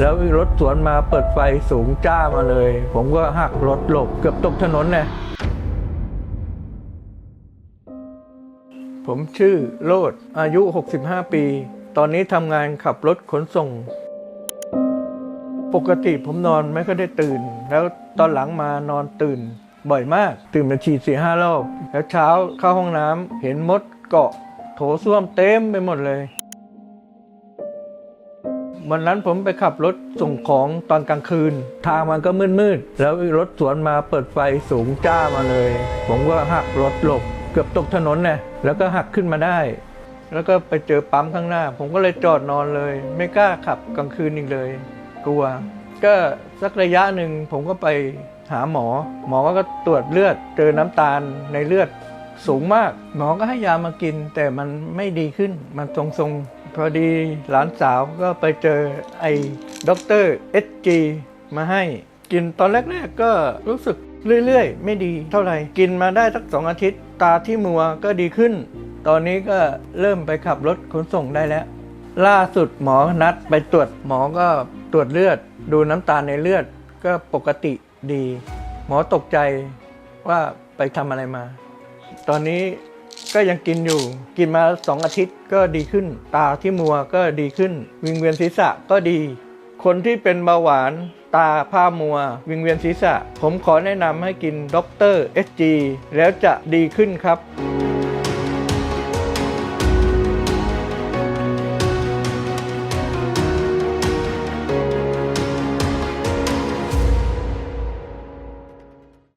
แล้วรถสวนมาเปิดไฟสูงจ้ามาเลย ผมก็หักรถหลบเกือบตกถนนเลยผมชื่อโลด อายุ 65 ปี ตอนนี้ทำงานขับรถขนส่ง ปกติผมนอนไม่ค่อยได้ตื่น แล้วตอนหลังมานอนตื่น บ่อยมาก ตื่นมาฉีดสี่ห้ารอบ แล้วเช้าเข้าห้องน้ำเห็นมดเกาะ โถส้วมเต็มไปหมดเลย วันนั้นผมไปขับรถส่งของตอนกลางคืน ทางมันก็มืดๆ แล้วรถสวนมาเปิดไฟสูงจ้ามาเลย ผมก็หักรถหลบ เกือบตกถนนน่ะแล้วก็หักขึ้นมาได้ แล้วก็ไปเจอปั๊มข้างหน้า ผมก็เลยจอดนอนเลย ไม่กล้าขับกลางคืนอีกเลย กลัว ก็สักระยะหนึ่งผมก็ไปหาหมอ หมอก็ตรวจเลือด เจอน้ำตาลในเลือดสูงมาก หมอก็ให้ยามากิน แต่มันไม่ดีขึ้น มันทรงๆ พอดีหลานสาวก็ไปเจอไอ้ด็อกเตอร์เอสจีมาให้กินตอนแรกๆก็รู้สึกเรื่อยๆ ไม่ดีเท่าไหร่ กินมาได้สักสองอาทิตย์ ตาที่มัวก็ดีขึ้น ตอนนี้ก็เริ่มไปขับรถขนส่งได้แล้ว ล่าสุดหมอนัดไปตรวจหมอก็ตรวจเลือด ดูน้ำตาลในเลือดก็ปกติดี หมอตกใจว่าไปทำอะไรมา ตอนนี้ ก็ยังกินอยู่ กินมาสองอาทิตย์ก็ดีขึ้น ตาที่มัวก็ดีขึ้น วิงเวียนศีรษะก็ดี คนที่เป็นเบาหวานตาผ้ามัว วิงเวียนศีรษะ ผมขอแนะนำให้กินด็อกเตอร์เอสจีแล้วจะดีขึ้นครับ